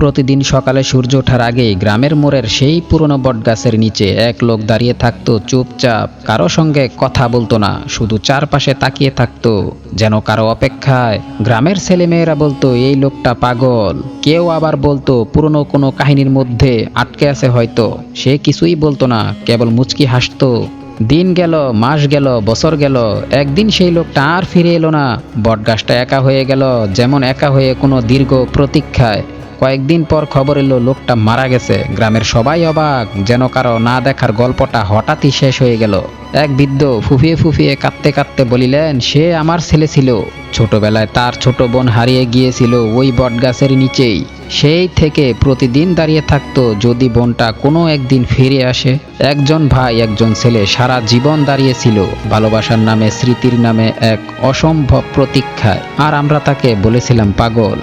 প্রতিদিন সকালে সূর্য ওঠার আগেই গ্রামের মোড়ের সেই পুরনো বটগাছের নিচে এক লোক দাঁড়িয়ে থাকতো চুপচাপ, কারও সঙ্গে কথা বলতো না, শুধু চারপাশে তাকিয়ে থাকতো, যেন কারও অপেক্ষায়। গ্রামের ছেলেমেয়েরা বলতো, এই লোকটা পাগল। কেউ আবার বলতো, পুরনো কোনো কাহিনীর মধ্যে আটকে আছে হয়তো। সে কিছুই বলতো না, কেবল মুচকি হাসতো। দিন গেল, মাস গেল, বছর গেল, একদিন সেই লোকটা আর ফিরে এলো না। বটগাছটা একা হয়ে গেল, যেমন একা হয়ে কোনো দীর্ঘ প্রতীক্ষায়। কয়েকদিন পর খবর এলো, লোকটা মারা গেছে। গ্রামের সবাই অবাক, যেন কারও না দেখার গল্পটা হঠাৎই শেষ হয়ে গেল। এক বৃদ্ধ ফুফিয়ে ফুফিয়ে কাঁদতে কাঁদতে বলিলেন, সে আমার ছেলে ছিল। ছোটবেলায় তার ছোট বোন হারিয়ে গিয়েছিল ওই বটগাছের নিচেই। সেই থেকে প্রতিদিন দাঁড়িয়ে থাকতো যদি বোনটা কোনো একদিন ফিরে আসে। একজন ভাই, একজন ছেলে সারা জীবন দাঁড়িয়েছিল, ভালোবাসার নামে, স্মৃতির নামে এক অসম্ভব প্রতীক্ষায়। আর আমরা তাকে বলেছিলাম পাগল।